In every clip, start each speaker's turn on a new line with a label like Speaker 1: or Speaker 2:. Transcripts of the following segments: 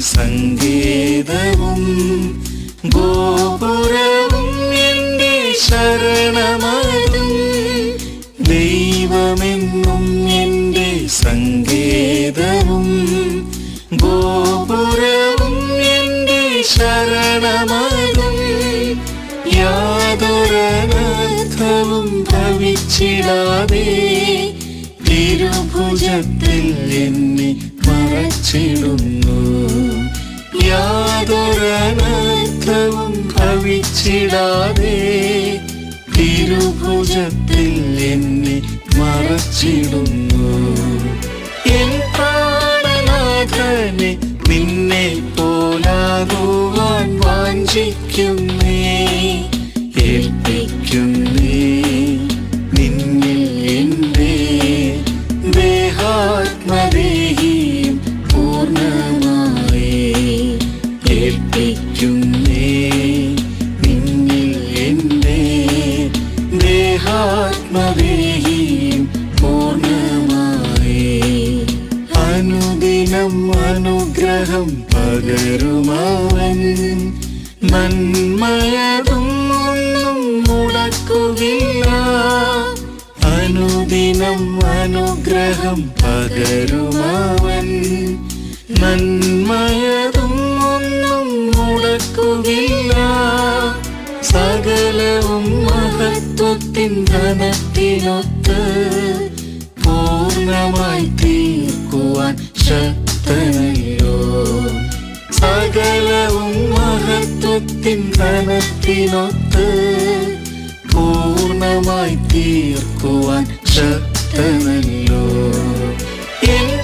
Speaker 1: സങ്കേതവും ഗോപുരവും എന്റെ ശരണമതും ദൈവമെന്നും എന്റെ സംഗീതവും ഗോപുരവും എന്റെ ശരണമതും യാതൊരനർത്ഥവും ഭവിച്ചിടാതെ തിരുഭുജത്തിൽ എന്നെ മറച്ചിടുന്നു. ഭവിച്ചിടാതെ തിരുഭുജത്തിൽ എന്നെ മറച്ചിടുന്നു. ദേഹാത്മദേഹിയും പൂർണമായി അനുദിനം അനുഗ്രഹം പകരുമാവൻ. നന്മയതും ഒന്നും മുടക്കുകയില്ല അനുദിനം അനുഗ്രഹം പകരുമാവൻ. നന്മയതും ഒന്നും മുടക്കുകയില്ല മഹത്വത്തിൻ ധനത്തിനൊത്ത് പൂർണമായി തീർക്കുവാൻ ശക്തനല്ലോ. സകലവും മഹത്വത്തിൻ ധനത്തിനൊത്ത് പൂർണമായി തീർക്കുവാൻ ശക്തനല്ലോ. എൻ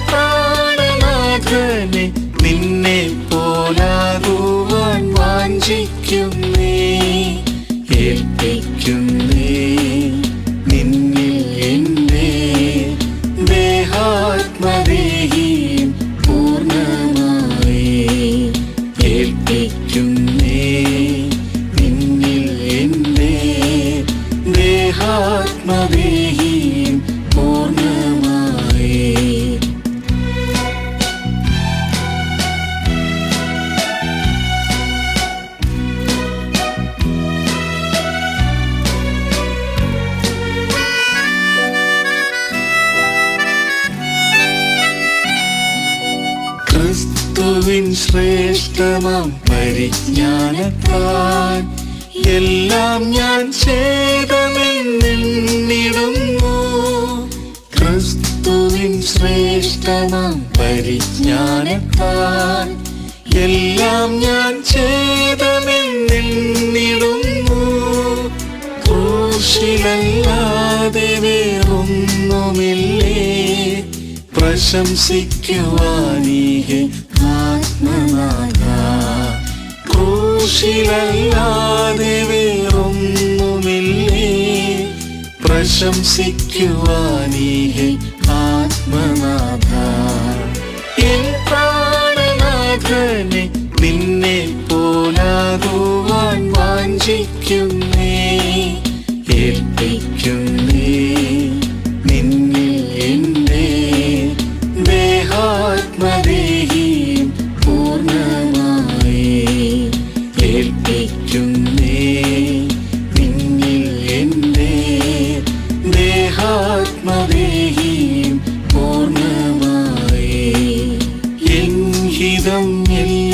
Speaker 1: ക്രിസ്തുവിൻ ശ്രേഷ്ഠമാം പരിജ്ഞാനത്താൽ എല്ലാം ഞാൻ ചെയ്തമെന്നിടുന്നു ക്രിസ്തുവിൻ ശ്രേഷ്ഠമാം പരിജ്ഞാനത്താൽ എല്ലാം ഞാൻ ചെയ്തമെന്നിടുന്നു ക്രൂശിലല്ലാതെ വേറൊന്നുമില്ലേ? പ്രശംസിക്കുവാനീഹെ ആത്മനാഥ. ക്രൂശിലല്ലാതെ വേറൊന്നുമില്ലേ? പ്രശംസിക്കുവാനീഹെ ആത്മനാഥ. എൻ പ്രാണനാഥനെ നിന്നെ പോലാകുവാൻ വാഞ്ചിക്കുന്നേ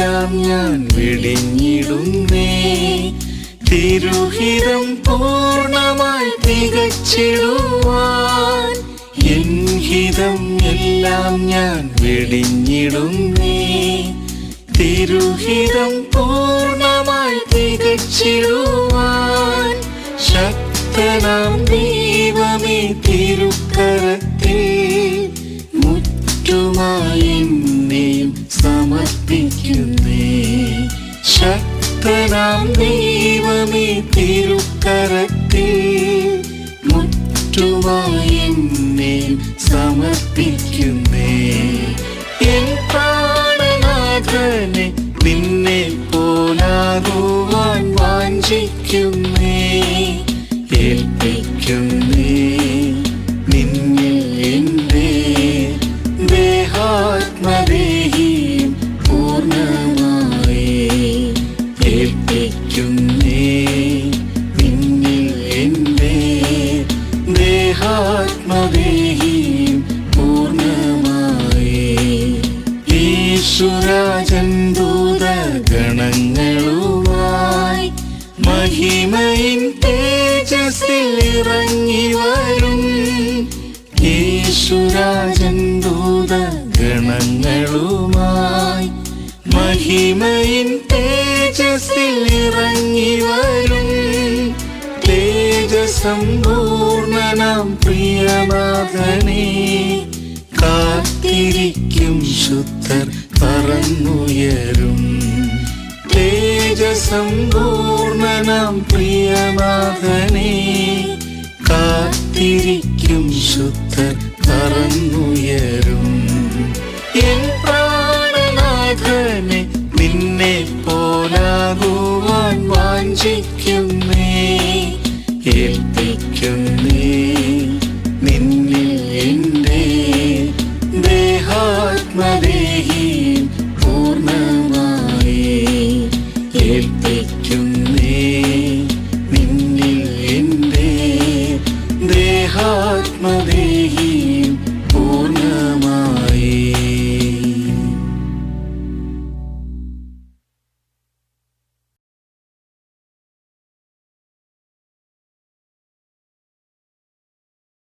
Speaker 1: എല്ലാം ഞാൻ വെടിഞ്ഞിടുന്നേ. തിരുഹിതം പൂർണമായി തികച്ചിടുവാൻ. എൻഹിതം എല്ലാം ഞാൻ വെടിഞ്ഞിടുന്നേ. തിരുഹിതം പൂർണമായി തികച്ചിടുവാൻ. ശക്തനാം ദൈവമേ തിരുക്കരത്തിൽ മുറ്റുമായി സമർപ്പിക്കുന്നേ ശക്തനാം ദൈവമേ തിരുക്കരത്തിൽ മുറ്റുമായി ദേഹാത്മദേഹിയും പൂർണമായി ഈശ്വരാജൻ ദൂതഗണങ്ങളുമായി മഹിമയിൻ തേജസ്സിൽ ഇറങ്ങി വരും. യേശുരാജൻ ദൂതഗണങ്ങളുമായി മഹിമയിൻ തേജസ്സിൽ ഇറങ്ങി വരും. തേജസമ്പൂർണനാം പ്രിയനാഥനെ കാത്തിരിക്കും ശുദ്ധർ പറന്നുയരും. തേജസമ്പൂർണനാം പ്രിയനാഥനെ കാത്തിരിക്കും ശുദ്ധർ പറന്നുയരും. എൻ പ്രാണനാഥനെ നിന്നെ പോലാകുവാൻ വാഞ്ചിക്കുന്നേ ദേഹാത്മദേഹി